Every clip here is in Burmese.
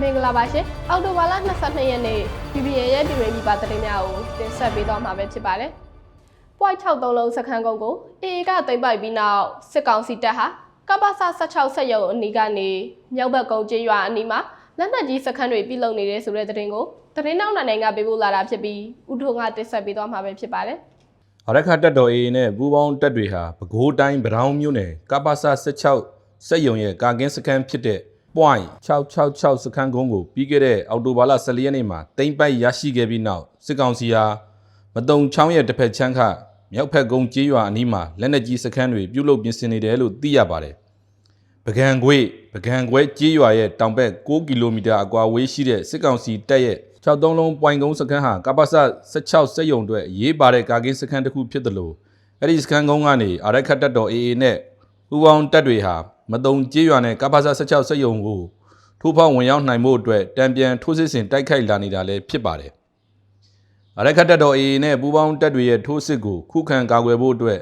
မင်္ဂလာပါရှင်အောက်တိုဘာလ22ရက်နေ့ PPN ရဲ့ပြည်တွင်းပြည်ပသတင်းများကိုတင်ဆက်ပေးသွားမှာပဲဖြစ်ပါတယ်။ point 63လုံးစခန်းကုန်းကို AA ကသိမ်းပိုက်ပြီးနောက်စစ်ကောင်စီတပ်ဟာကပ္ပစ16ဆက်ရုံအနီးကနေမြောက်ဘက်ကုန်းကျေးရွာအနီးမှာလက်နက်ကြီးစခန်းတွေပြုလုပ်နေတဲ့ဆိုတဲ့သတင်းကိုသတင်းနောက်နိုင်ကပေးပို့လာတာဖြစ်ပြီးဥထုံကတင်ဆက်ပေးသွားမှာပဲဖြစ်ပါတယ်။အရခတက်တော် AA နဲ့ပူးပေါင်းတပ်တွေဟာပဲခူးတိုင်းဗရောင်းမြို့နယ်ကပ္ပစ16စက်ယုံရဲ့ကာကင်းစခန်းဖြစ်တဲ့ point 666စခန်းကုန်းကိုပြီးခဲ့တဲ့အောက်တိုဘာလ14ရက်နေ့မှာတိမ့်ပိုက်ရရှိခဲ့ပြီးနောက်စစ်ကောင်စီဟာမတုံချောင်းရဲ့တစ်ဖက်ချမ်းခမြောက်ဖက်ကုန်းကျေးရွာအနီးမှာလက်နက်ကြီးစခန်းတွေပြုလုပ်ပြင်ဆင်နေတယ်လို့သိရပါတယ်။ပကံခွေပကံခွဲကျေးရွာရဲ့တောင်ဘက်6ကီလိုမီတာအကွာဝေးရှိတဲ့စစ်ကောင်စီတပ်ရဲ့63လုံးပွိုင်ကုန်းစခန်းဟာကပ္ပစ16စက်ယုံအတွက်အရေးပါတဲ့ကာကင်းစခန်းတစ်ခုဖြစ်တယ်လို့အဲ့ဒီစခန်းကုန်းကနေအာရခတ်တပ်တော် AA နဲ့ပူးပေါင်းတပ်တွေဟာ မတုံကျေးရွာနဲ့ကပ္ပစ16စက်ယုံကိုထိုးဖောက်ဝင်ရောက်နိုင်မှုအတွက်တံပြန်ထိုးစစ်ဆင်တိုက်ခိုက်လာနေတာလည်းဖြစ်ပါတယ်။အရခတ်တပ်တော် AA နဲ့ပူးပေါင်းတပ်တွေရဲ့ထိုးစစ်ကိုခုခံကာကွယ်ဖို့အတွက်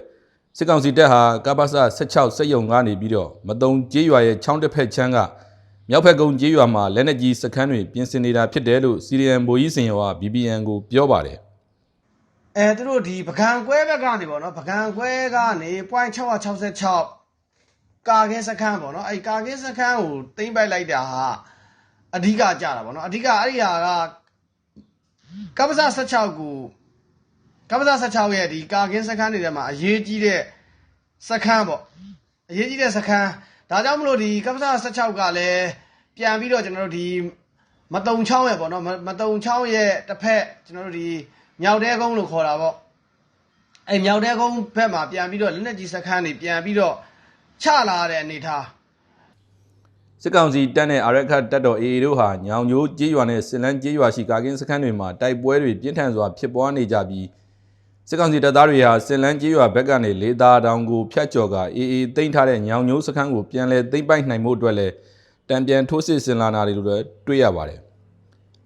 စစ်ကောင်စီတပ်ဟာကပ္ပစ16စက်ယုံကနေပြီးတော့မတုံကျေးရွာရဲ့ချောင်းတစ်ဖက်ချမ်းကမြောက်ဖက်ကုန်းကျေးရွာမှာလက်နက်ကြီးစခန်းတွေပြင်ဆင်နေတာဖြစ်တယ်လို့စီရီယန်ဘိုကြီးစင်ရောက BBN ကိုပြောပါတယ်အဲသူတို့ဒီပကံကွဲဘက်ကနေပေါ့နော်ပကံကွဲကနေ point 666 ကာကင်းစခန်းပေါ့နော်အဲကာကင်းစခန်းကိုသိမ့်ပိုက်လိုက်တာဟာအဓိကကြတာပေါ့နော်အဓိကအဲ့ဒီဟာကကပ္ပစ16ကိုကပ္ပစ16ရဲ့ဒီကာကင်းစခန်းတွေထဲမှာအရေးကြီးတဲ့စခန်းပေါ့အရေးကြီးတဲ့စခန်းဒါကြောင့်မလို့ဒီကပ္ပစ16ကလည်းပြန်ပြီးတော့ကျွန်တော်တို့ဒီမတုံချောင်းရဲ့ပေါ့နော်မမတုံချောင်းရဲ့တစ်ဖက်ကျွန်တော်တို့ဒီမြောက်တဲကုန်းလို့ခေါ်တာပေါ့အဲမြောက်တဲကုန်းဘက်မှာပြန်ပြီးတော့လက်နက်ကြီးစခန်းတွေပြန်ပြီးတော့ ချလာတဲ့အနေထားစစ်ကောင်စီတပ်နဲ့အရခတ်တပ်တော် AA တို့ဟာညောင်ကျိုးကျေးရွာနဲ့စင်လန်းကျေးရွာရှိကာကင်းစခန်းတွေမှာတိုက်ပွဲတွေပြင်းထန်စွာဖြစ်ပွားနေကြပြီးစစ်ကောင်စီတပ်သားတွေဟာစင်လန်းကျေးရွာဘက်ကနေလေသာတောင်ကိုဖျက်ကျော်က AA သိမ်းထားတဲ့ညောင်ကျိုးစခန်းကိုပြန်လည်သိမ်းပိုက်နိုင်မှုအတွက်လည်းတံပြန်ထိုးစစ်ဆင်လာတာတွေလိုလည်းတွေ့ရပါတယ်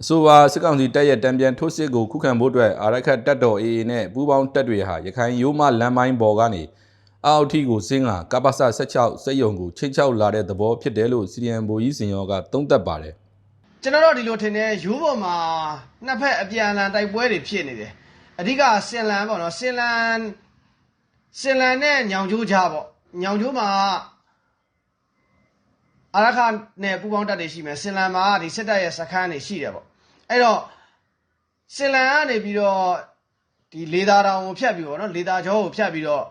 အဆိုပါစစ်ကောင်စီတပ်ရဲ့တံပြန်ထိုးစစ်ကိုခုခံဖို့အတွက်အရခတ်တပ်တော် AA နဲ့ပူးပေါင်းတပ်တွေဟာရခိုင်ရိုးမလမ်းမိုင်းပေါ်ကနေ အောက်ထီကိုစင်းကကပ္ပစ16စက်ယုံကိုချိန်ချောက်လာတဲ့သဘောဖြစ်တယ်လို့စီရီယန်ဘိုကြီးစင်ရောကသုံးသပ်ပါတယ်ကျွန်တော်တို့ဒီလိုထင်တယ်ရိုးပေါ်မှာနှစ်ဖက်အပြန်အလှန်တိုက်ပွဲတွေဖြစ်နေတယ်အဓိကစင်လန်ပေါ့နော်စင်လန်စင်လန်နဲ့ညောင်ကျိုးကြားပေါ့ညောင်ကျိုးမှာအာရခနဲ့ပူပေါင်းတပ်တွေရှိမယ်စင်လန်မှာဒီစစ်တပ်ရဲ့စခန်းတွေရှိတယ်ပေါ့အဲ့တော့စင်လန်ကနေပြီးတော့ဒီလေသာတောင်ကိုဖြတ်ပြီးပေါ့နော်လေသာကျောကိုဖြတ်ပြီးတော့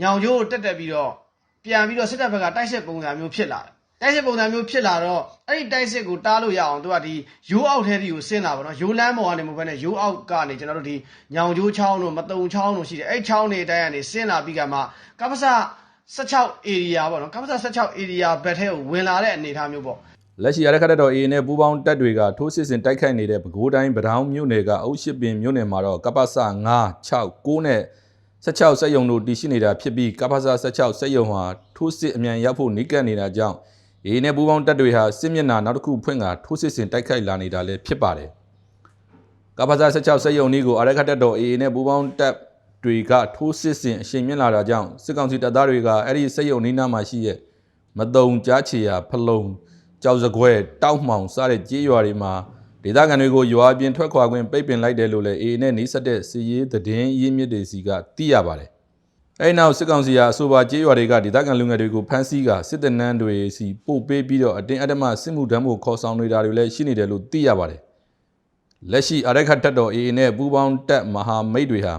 ညောင်ကျိုးကိုတက်တက်ပြီးတော့ပြန်ပြီးတော့စစ်တပ်ဘက်ကတိုက်စစ်ပုံစံမျိုးဖြစ်လာတယ်တိုက်စစ်ပုံစံမျိုးဖြစ်လာတော့အဲ့ဒီတိုက်စစ်ကိုတားလို့ရအောင်သူကဒီရိုးအောက်ထဲတီကိုဆင်းလာပေါ့နော်ရိုးလမ်းပေါ်ကနေမဟုတ်ဘဲနဲ့ရိုးအောက်ကနေကျွန်တော်တို့ဒီညောင်ကျိုးချောင်းတို့မတုံချောင်းတို့ရှိတယ်အဲ့ချောင်းတွေအတိုင်းကနေဆင်းလာပြီးကမှကပ္ပစ16 area ပေါ့နော်ကပ္ပစ16 area ဘက်ထဲကိုဝင်လာတဲ့အနေအထားမျိုးပေါ့လက်ရှိရတဲ့ခတ်တော် AA နဲ့ပူးပေါင်းတပ်တွေကထိုးစစ်ဆင်တိုက်ခိုက်နေတဲ့ပဲခူးတိုင်းဗဒောင်းမြို့နယ်ကအုပ်ရှိပင်မြို့နယ်မှာတော့ကပ္ပစ9 6 9နဲ့ 16စက်ယုံတို့တည်ရှိနေတာဖြစ်ပြီးကပ္ပစ16စက်ယုံဟာထိုးစစ်အမြန်ရောက်ဖို့နှိကပ်နေတာကြောင့် AA နဲ့ပူးပေါင်းတပ်တွေဟာစစ်မျက်နှာနောက်တစ်ခုဖွင့်ကထိုးစစ်ဆင်တိုက်ခိုက်လာနေတာလည်းဖြစ်ပါတယ်ကပ္ပစ16စက်ယုံนี้ကိုအရခတ်တပ်တော် AA နဲ့ပူးပေါင်းတပ်တွေကထိုးစစ်ဆင်အရှိန်မြင့်လာတာကြောင့်စစ်ကောင်စီတပ်သားတွေကအဲ့ဒီစက်ယုံနီးနားမှာရှိရဲ့မတုံကြားချေရဖလုံကြောက်စကွဲတောက်မှောင်စတဲ့ကြေးရွာတွေမှာ ဒေသခံတွေကိုရွာပြင်ထွက်ခွာခွင့်ပိတ်ပင်လိုက်တယ်လို့လည်း AA နဲ့နှိစက်တဲ့စီရေးသတင်းရင်းမြစ်တွေစီကသိရပါတယ်။အဲဒီနောက်စစ်ကောင်စီဟာအဆိုပါကြေးရွာတွေကဒေသခံလူငယ်တွေကိုဖမ်းဆီးကစစ်တပ်နန်းတွေစီပို့ပေးပြီးတော့အတင်းအဓမ္မစစ်မှုထမ်းဖို့ခေါ်ဆောင်နေတာတွေလည်းရှိနေတယ်လို့သိရပါတယ်။လက်ရှိအရက်ခတ်တပ်တော် AA နဲ့ပူးပေါင်းတပ်မဟာမိတ်တွေဟာ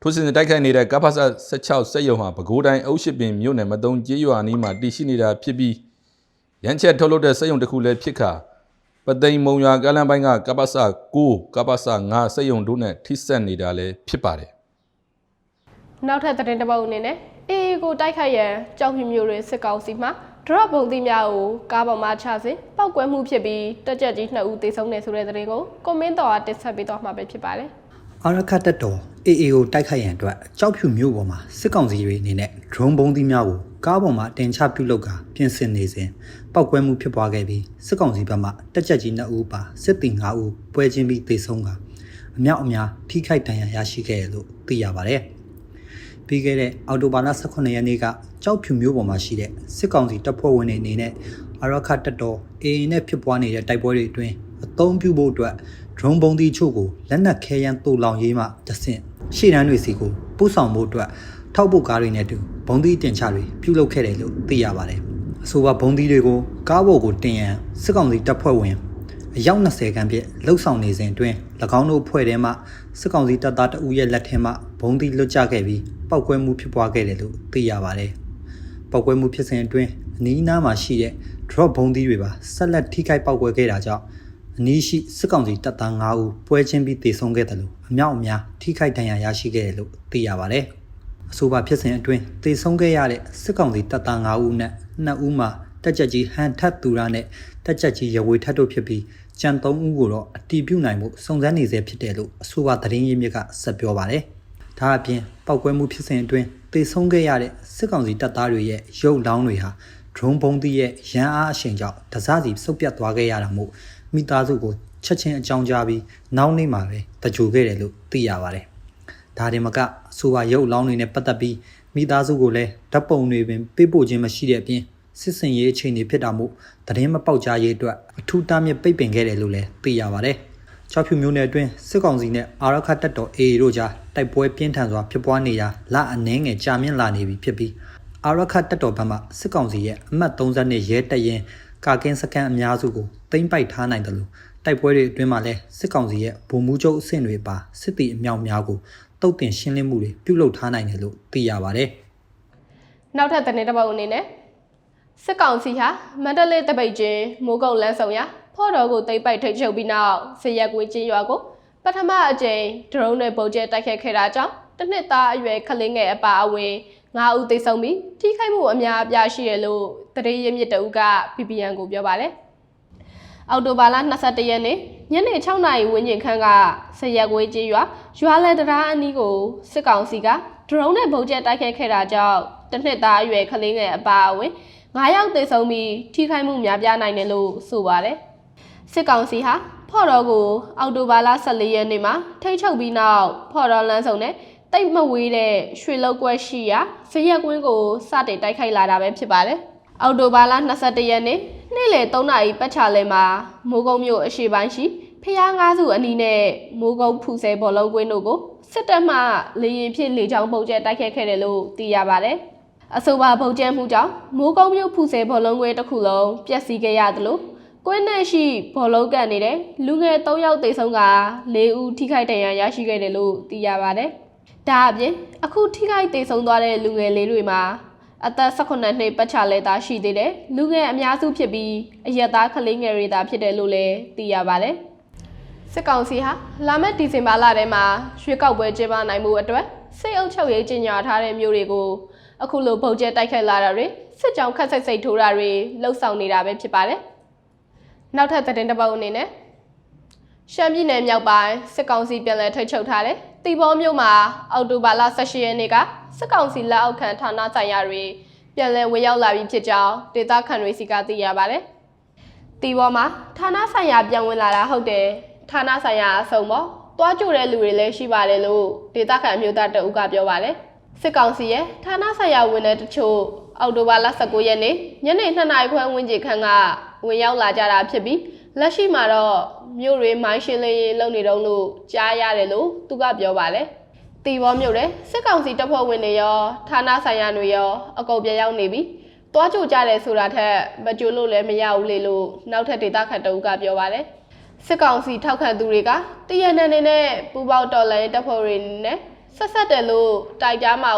ထိုးစစ်တိုက်ခိုက်နေတဲ့ကပ္ပစ16စက်ယုံဟာပဲခူးတိုင်းအုပ်ရှိပင်မြို့နယ်မတုံကျေးရွာနီးမှာတည်ရှိနေတာဖြစ်ပြီးရန်ချက်ထုတ်လုပ်တဲ့စက်ရုံတစ်ခုလည်းဖြစ်ခါ ပသိမ်မုံရွာကလန်ပိုင်းကကပ္ပစ9ကပ္ပစ9စက်ရုံတို့နဲ့ထိစပ်နေတာလည်းဖြစ်ပါတယ်နောက်ထပ်သတင်းတစ်ပုဒ်အနေနဲ့ AA ကိုတိုက်ခိုက်ရန်ကြောက်ဖြူမျိုးတွေစစ်ကောင်စီမှ drop ပုံသီးများကိုကားပေါ်မှာချစဉ်ပောက်ကွဲမှုဖြစ်ပြီးတက်ကြက်ကြီး2ဦးသေဆုံးနေဆိုတဲ့သတင်းကိုကွန်မန့်တော်ကတင်ဆက်ပေးသွားမှာပဲဖြစ်ပါတယ် အာရခတ်တပ်တော် AA ကိုတိုက်ခိုက်ရန်အတွက်ကြောက်ဖြူမျိုးပေါ်မှာစစ်ကောင်စီတွေအနေနဲ့ drone ဘုံသီးများကိုကားပေါ်မှာတင်ချပြုလုပ်ကာပြင်ဆင်နေစဉ်ပောက်ကွဲမှုဖြစ်ပွားခဲ့ပြီးစစ်ကောင်စီဘက်မှတက်ကြက်ကြီး2ဦးပါစစ်သည်5ဦးပွဲချင်းပြီးသေဆုံးကအမြောက်အများထိခိုက်ဒဏ်ရာရရှိခဲ့တယ်လို့သိရပါတယ်။ပြီးခဲ့တဲ့အော်တိုဘာလ18ရက်နေ့ကကြောက်ဖြူမျိုးပေါ်မှာရှိတဲ့စစ်ကောင်စီတပ်ဖွဲ့ဝင်တွေအနေနဲ့အာရခတက်တော် AA နဲ့ဖြစ်ပွားနေတဲ့တိုက်ပွဲတွေအတွင်းအသုံးပြုဖို့အတွက် drone ပုံးသီးချို့ကိုလက်နက်ခဲယမ်းတူလောင်ရေးမှတဆင့်ရှေ့တန်းတွေစီကိုပို့ဆောင်ဖို့အတွက်ထောက်ပို့ကားတွေနဲ့အတူဘုံသီးတင်ချတွေပြုလုပ်ခဲ့တယ်လို့သိရပါတယ်။အဆိုပါဘုံသီးတွေကိုကားပေါ်ကိုတင်ရန်စစ်ကောင်စီတပ်ဖွဲ့ဝင်အယောက်20ခန်းပြည့်လှုပ်ဆောင်နေစဉ်အတွင်း၎င်းတို့ဖွဲ့ထဲမှစစ်ကောင်စီတပ်သားတအူးရဲ့လက်ထဲမှဘုံသီးလွတ်ကျခဲ့ပြီးပောက်ကွဲမှုဖြစ်ပွားခဲ့တယ်လို့သိရပါတယ်။ပောက်ကွဲမှုဖြစ်စဉ်အတွင်းအနီးအနားမှာရှိတဲ့ drop ဘုံသီးတွေပါဆက်လက်ထိခိုက်ပောက်ကွဲခဲ့တာကြောင့် အနီးရှိစစ်ကောင်စီတပ်သား9ဦးပွဲချင်းပြီးတေဆုံးခဲ့တယ်လို့အမြောက်အများထိခိုက်ဒဏ်ရာရရှိခဲ့တယ်လို့သိရပါတယ်။အဆိုပါဖြစ်စဉ်အတွင်းတေဆုံးခဲ့ရတဲ့စစ်ကောင်စီတပ်သား9ဦးနဲ့2ဦးမှာတက်ကြက်ကြီးဟန်ထတ်သူရနဲ့တက်ကြက်ကြီးရဝေထတ်တို့ဖြစ်ပြီးကြံ3ဦးကိုတော့အတီးပြုတ်နိုင်မှုစုံစမ်းနေဆဲဖြစ်တယ်လို့အဆိုပါသတင်းရင်းမြစ်ကဆက်ပြောပါတယ်။ဒါအပြင်ပောက်ကွဲမှုဖြစ်စဉ်အတွင်းတေဆုံးခဲ့ရတဲ့စစ်ကောင်စီတပ်သားတွေရဲ့ရုပ်လောင်းတွေဟာ drone ဘုံသီးရဲ့ရန်အားအရှိန်ကြောင့်တစားစီစုပ်ပြတ်သွားခဲ့ရတာမို့ မိသားစုကိုချက်ချင်းအကြောင်းကြားပြီးနောက်နေ့မှာပဲတကြိုခဲ့တယ်လို့သိရပါတယ်။ဒါတင်မကအဆိုပါရုပ်လောင်းတွေနဲ့ပတ်သက်ပြီးမိသားစုကိုလည်းဓာတ်ပုံတွေပင်ပေးပို့ခြင်းမရှိတဲ့အပြင်စစ်စင်ရေးအခြေအနေဖြစ်တာမို့သတင်းမပေါက်ကြားရေးအတွက်အထူးတားမြစ်ပိတ်ပင်ခဲ့တယ်လို့လည်းသိရပါတယ်။ချောက်ဖြူမျိုးနယ်အတွင်းစစ်ကောင်စီနဲ့အာရခတ်တပ်တော် AA တို့ကြားတိုက်ပွဲပြင်းထန်စွာဖြစ်ပွားနေတာလအနှဲငယ်ကြာမြင့်လာနေပြီဖြစ်ပြီးအာရခတ်တပ်တော်ဘက်မှစစ်ကောင်စီရဲ့အမှတ်32ရဲတပ်ရင် ကာကင်းစကန်အများစုကိုသိမ်းပိုက်ထားနိုင်တယ်လို့တိုက်ပွဲတွေအတွင်းမှာလည်းစစ်ကောင်စီရဲ့ဗိုလ်မှူးချုပ်အဆင့်တွေပါစစ်တီအမြောက်များကိုတုတ်တင်ရှင်းလင်းမှုတွေပြုလုပ်ထားနိုင်တယ်လို့သိရပါတယ်။နောက်ထပ်သတင်းတစ်ပုဒ်အနေနဲ့စစ်ကောင်စီဟာမန္တလေးတပိတ်ချင်းမိုးကုတ်လန်းဆောင်ရဖော်တော်ကိုတိမ့်ပိုက်ထိတ်ချုပ်ပြီးနောက်ဇရက်ကွေးချင်းရွာကိုပထမအကြိမ်ဒရုန်းနဲ့ပုံကျဲတိုက်ခတ်ခဲ့တာကြောင့်တစ်နှစ်သားအရွယ်ခလင်းငယ်အပါအဝင် 9ဦးသေဆုံးပြီးထိခိုက်မှုအများအပြားရှိတယ်လို့တရေရမြစ်တအုပ်က PPN ကိုပြောပါတယ်။အော်တိုဘာလ22ရက်နေ့ညနေ6နာရီဝန်းကျင်ခန့်ကဇရက်ကွေးချင်းရွာရွာလဲတရားအနီးကိုစစ်ကောင်စီကဒရုန်းနဲ့ပုံကျဲတိုက်ခတ်ခဲ့တာကြောင့်တစ်နှစ်သားအရွယ်ခလင်းငယ်အပါအဝင်9ယောက်သေဆုံးပြီးထိခိုက်မှုများပြားနိုင်တယ်လို့ဆိုပါတယ်။စစ်ကောင်စီဟာဖော်တော်ကိုအောက်တိုဘာလ14ရက်နေ့မှာထိတ်ချုပ်ပြီးနောက်ဖော်တော်လမ်းဆောင်နဲ့ တိတ်မဝေးတဲ့ရွှေလောက်ကွက်ရှိရာဇရက်ကွင်းကိုစတင်တိုက်ခိုက်လာတာပဲဖြစ်ပါတယ်။အောက်တိုဘာလ22ရက်နေ့နေ့လယ်3နာရီပတ်ချာလည်မှာမိုးကုံမြို့အရှိပိုင်းရှိဖျားငါးစုအနီးနဲ့မိုးကုံဖူဆဲဘောလုံးကွင်းတို့ကိုစစ်တပ်မှလေရင်ဖြစ်လေကြောင်းပုံကျဲတိုက်ခိုက်ခဲ့တယ်လို့သိရပါတယ်။အဆိုပါပုံကျဲမှုကြောင့်မိုးကုံမြို့ဖူဆဲဘောလုံးကွင်းတစ်ခုလုံးပျက်စီးခဲ့ရသလိုကွင်းနဲ့ရှိဘောလုံးကန်နေတဲ့လူငယ်3ယောက်သေဆုံးက4ဦးထိခိုက်ဒဏ်ရာရရှိခဲ့တယ်လို့သိရပါတယ်။ ဒါအပြင်အခုထိခိုက်သေဆုံးသွားတဲ့လူငယ်လေးတွေမှာအသက်18နှစ်ပတ်ချလဲသားရှိသေးတယ်လူငယ်အများစုဖြစ်ပြီးအရက်သားကလေးငယ်တွေသာဖြစ်တယ်လို့လည်းသိရပါတယ်။စစ်ကောင်စီဟာလာမယ့်ဒီဇင်ဘာလထဲမှာရွှေကောက်ပွဲကျင်းပနိုင်မှုအတွက်စိတ်အုပ်ချုပ်ရေးကြီးညာထားတဲ့မျိုးတွေကိုအခုလိုဗုတ်ကျဲတိုက်ခိုက်လာတာတွေစစ်ကြောင်ခက်စိတ်စိတ်ထိုးတာတွေလှုပ်ဆောင်နေတာပဲဖြစ်ပါတယ်။နောက်ထပ်သတင်းတစ်ပုဒ်အနေနဲ့ရှမ်းပြည်နယ်မြောက်ပိုင်းစစ်ကောင်စီပြန်လည်ထိတ်ချုပ်ထားတဲ့တီဘောမြို့မှာအောက်တိုဘာလ18ရက်နေ့ကစစ်ကောင်စီလက်အောက်ခံဌာနဆိုင်ရာတွေပြန်လည်ဝင်ရောက်လာပြီးဖြစ်ကြောင်းဒေသခံတွေစီကသိရပါတယ်။တီဘောမှာဌာနဆိုင်ရာပြန်ဝင်လာတာဟုတ်တယ်။ဌာနဆိုင်ရာအဆုံးပေါ့။တွားကြိုတဲ့လူတွေလည်းရှိပါတယ်လို့ဒေသခံမျိုးသားတအုပ်ကပြောပါတယ်။စစ်ကောင်စီရဲ့ဌာနဆိုင်ရာဝင်တဲ့တချို့အောက်တိုဘာလ19ရက်နေ့ညနေ2နာရီခွဲဝန်းကျင်ခန့်ကဝင်ရောက်လာကြတာဖြစ်ပြီး လက်ရှိမှာတော့မြို့တွေမိုင်းရှင်းလင်းရေးလုပ်နေတော့လို့ကြားရတယ်လို့သူကပြောပါတယ်။တီဘောမြို့တဲ့စစ်ကောင်စီတပ်ဖွဲ့ဝင်တွေရောဌာနဆိုင်ရာတွေရောအကုန်ပြန်ရောက်နေပြီ။တွားကြိုကြတယ်ဆိုတာထက်မကြိုလို့လည်းမရဘူးလေလို့နောက်ထပ်ဒေသခံတအုပ်ကပြောပါတယ်။စစ်ကောင်စီထောက်ခံသူတွေကတရနန်နေနဲ့ပူပေါတော်လိုင်းတပ်ဖွဲ့တွေနဲ့ဆက်ဆက်တယ်လို့တိုက်ကြားမှာ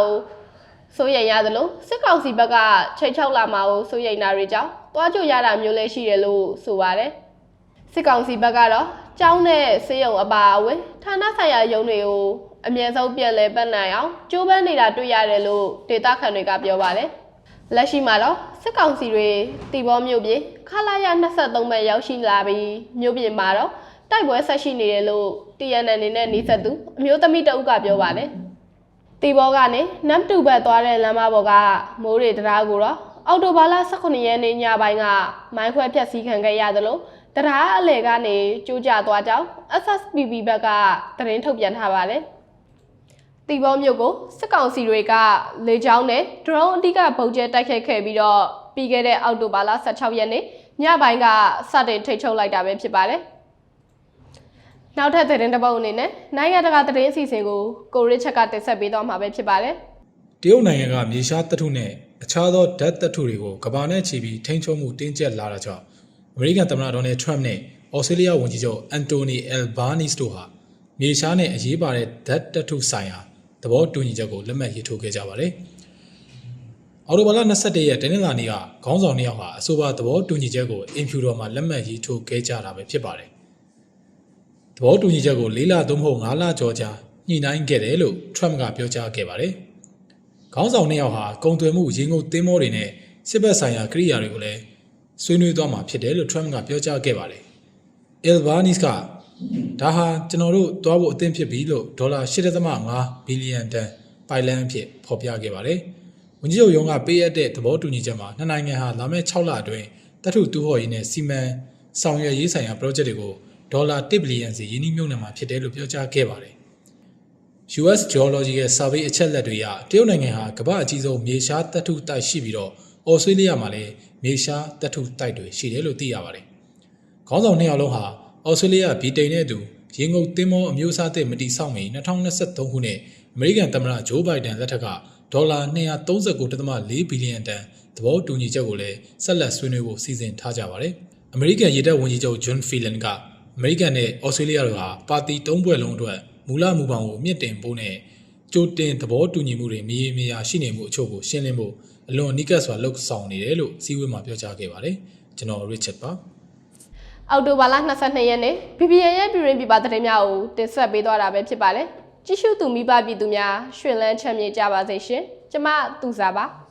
စိုးရိမ်ရသလိုစစ်ကောင်စီဘက်ကချိန်ချောက်လာမှာကိုစိုးရိမ်တာတွေကြောင့်တွားကြိုရတာမျိုးလည်းရှိတယ်လို့ဆိုပါတယ်။ စစ်ကောင်စီဘက်ကတော့ကျောင်းနဲ့ဆေးရုံအပါအဝင်ဌာနဆိုင်ရာရုံးတွေကိုအမြဲဆုံးပြန်လဲပတ်နိုင်အောင်ကြိုးပမ်းနေတာတွေ့ရတယ်လို့ဒေတာခန်တွေကပြောပါတယ်။လက်ရှိမှာတော့စစ်ကောင်စီတွေတီဘောမြို့ပြည်ခလာရ23ဘက်ရောက်ရှိလာပြီးမြို့ပြည်မှာတော့တိုက်ပွဲဆက်ရှိနေတယ်လို့ TNN အနေနဲ့နှီးဆက်သူအမျိုးသမီးတအုပ်ကပြောပါတယ်။တီဘောကနေနမ်တူဘက်သွားတဲ့လမ်းမပေါ်ကမိုးတွေတရားကိုတော့အော်တိုဘာလ18ရက်နေ့ညပိုင်းကမိုင်းခွဲဖြတ်စည်းခံခဲ့ရသလို တရားအလေကနေကျိုးကျသွားကြောင်း SSPB ဘက်ကသတင်းထုတ်ပြန်ထားပါတယ်။တီဘောမြို့ကိုစစ်ကောင်စီတွေကလေကြောင်းနဲ့ drone အဓိကပုံကျဲတိုက်ခိုက်ခဲ့ပြီးတော့ပြီးခဲ့တဲ့အောက်တိုဘာလ16ရက်နေ့ညပိုင်းကစတင်ထိတ်ချုပ်လိုက်တာပဲဖြစ်ပါတယ်။နောက်ထပ်သတင်းတစ်ပုဒ်အနေနဲ့နိုင်ငံတကာသတင်းအစီအစဉ်ကိုကိုရစ်ချက်ကတင်ဆက်ပေးသွားမှာပဲဖြစ်ပါတယ်။တရုတ်နိုင်ငံကမြေရှားတပ်ထုနဲ့အခြားသောဓာတ်တပ်ထုတွေကိုကမ္ဘာနဲ့ချီပြီးထိန်းချုပ်မှုတင်းကျပ်လာတာကြောင့် အမေရိကန်သမ္မတဒေါ်နယ်ထရမ့်နဲ့ဩစတြေးလျဝန်ကြီးချုပ်အန်တိုနီအယ်ဘာနီစ်တို့ဟာမြေရှားနဲ့အရေးပါတဲ့ဓာတ်တပ်ထုဆိုင်ရာသဘောတူညီချက်ကိုလက်မှတ်ရေးထိုးခဲ့ကြပါတယ်။အော်တိုဘာလ22ရက်တနင်္လာနေ့ကခေါင်းဆောင်နှစ်ယောက်ဟာအဆိုပါသဘောတူညီချက်ကိုအင်ဖြူတော်မှာလက်မှတ်ရေးထိုးခဲ့ကြတာပဲဖြစ်ပါတယ်။သဘောတူညီချက်ကို၄လသို့မဟုတ်၅လကျော်ကြာညှိနှိုင်းခဲ့တယ်လို့ထရမ့်ကပြောကြားခဲ့ပါတယ်။ခေါင်းဆောင်နှစ်ယောက်ဟာကုံသွယ်မှုရေငုပ်သင်းမောတွေနဲ့စစ်ဘက်ဆိုင်ရာကိရိယာတွေကိုလည်း ဆွေးနွေးသွားမှာဖြစ်တယ်လို့ Trump ကပြောကြားခဲ့ပါတယ်။ Albanese ကဒါဟာကျွန်တော်တို့သွားဖို့အသင့်ဖြစ်ပြီလို့ဒေါ်လာ8.5ဘီလီယံတန်ပိုင်လန်အဖြစ်ဖော်ပြခဲ့ပါတယ်။ဝန်ကြီးချုပ်ရုံးကပေးအပ်တဲ့သဘောတူညီချက်မှာနှစ်နိုင်ငံဟာလာမယ့်6လအတွင်းတပ်ထုတူဟော်ရေးနဲ့စီမံဆောင်ရွက်ရေးဆိုင်ရာ project တွေကိုဒေါ်လာ1ဘီလီယံစီယင်းနှိမ့်မြုပ်နှံမှာဖြစ်တယ်လို့ပြောကြားခဲ့ပါတယ်။ US Geological Survey အချက်လက်တွေအရတရုတ်နိုင်ငံဟာကမ္ဘာအကြီးဆုံးမြေရှားတပ်ထုတိုက်ရှိပြီးတော့ ဩစတြေးလျမှာလည်းမြေရှားတပ်ထုတိုက်တွေရှိတယ်လို့သိရပါတယ်။ခေါင်းဆောင်နှစ်ယောက်လုံးဟာဩစတြေးလျဗြိတိန်နဲ့အတူရေငုပ်သင်းမောအမျိုးအစားသစ်မတီဆောင်မီ2023ခုနှစ်အမေရိကန်သမ္မတဂျိုးဘိုင်ဒန်လက်ထက်ကဒေါ်လာ239.4ဘီလီယံတန်သဘောတူညီချက်ကိုလည်းဆက်လက်ဆွေးနွေးဖို့စီစဉ်ထားကြပါတယ်။အမေရိကန်ရေတပ်ဝန်ကြီးချုပ်ဂျွန်ဖီလန်ကအမေရိကန်နဲ့ဩစတြေးလျတို့ဟာပါတီ၃ဘွဲ့လုံးအတွက်မူလမူပေါင်းကိုမြင့်တင်ဖို့နဲ့ ကြိုတင်သဘောတူညီမှုတွေမြေမြေယာရှိနေမှုအချို့ကိုရှင်းလင်းဖို့အလွန်အနီးကပ်စွာလှုပ်ဆောင်နေတယ်လို့စီးဝေးမှာပြောကြားခဲ့ပါတယ်ကျွန်တော် Richard ပါအောက်တိုဘာလ22ရက်နေ့ BBN ရဲ့ပြည်ရင်းပြည်ပသတင်းများကိုတင်ဆက်ပေးသွားတာပဲဖြစ်ပါတယ်။ကြည့်ရှုသူမိဘပြည်သူများရှင်လန်းချမ်းမြေ့ကြပါစေရှင်။ကျမသူစားပါ။